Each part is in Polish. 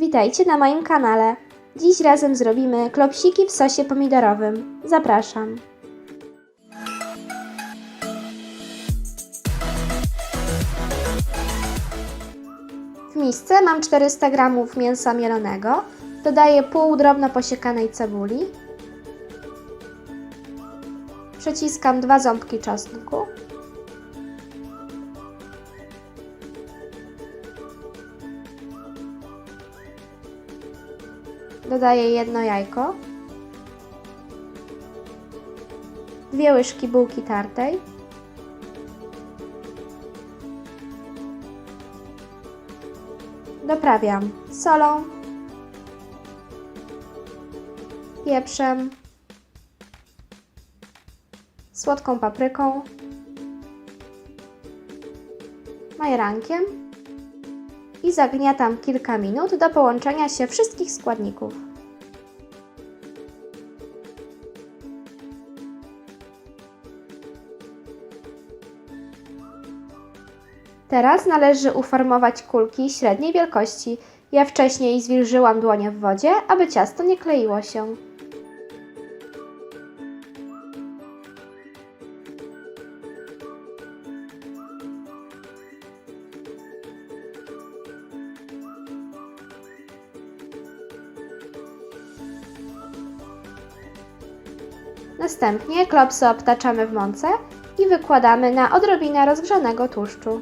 Witajcie na moim kanale. Dziś razem zrobimy klopsiki w sosie pomidorowym. Zapraszam. W misce mam 400 g mięsa mielonego. Dodaję pół drobno posiekanej cebuli. Przeciskam dwa ząbki czosnku. Dodaję jedno jajko. Dwie łyżki bułki tartej. Doprawiam solą, pieprzem, słodką papryką, majerankiem i zagniatam kilka minut do połączenia się wszystkich składników. Teraz należy uformować kulki średniej wielkości. Ja wcześniej zwilżyłam dłonie w wodzie, aby ciasto nie kleiło się. Następnie klopsy obtaczamy w mące i wykładamy na odrobinę rozgrzanego tłuszczu.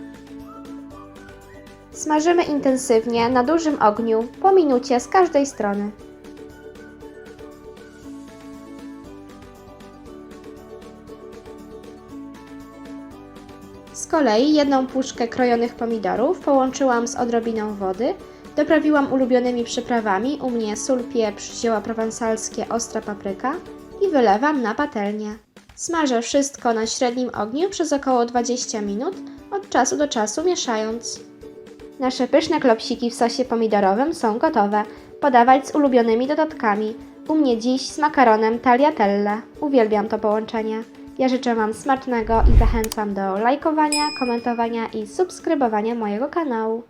Smażymy intensywnie na dużym ogniu po minucie z każdej strony. Z kolei jedną puszkę krojonych pomidorów połączyłam z odrobiną wody, doprawiłam ulubionymi przyprawami, u mnie sól, pieprz, zioła prowansalskie, ostra papryka i wylewam na patelnię. Smażę wszystko na średnim ogniu przez około 20 minut, od czasu do czasu mieszając. Nasze pyszne klopsiki w sosie pomidorowym są gotowe. Podawać z ulubionymi dodatkami. U mnie dziś z makaronem tagliatelle. Uwielbiam to połączenie. Ja życzę Wam smacznego i zachęcam do lajkowania, komentowania i subskrybowania mojego kanału.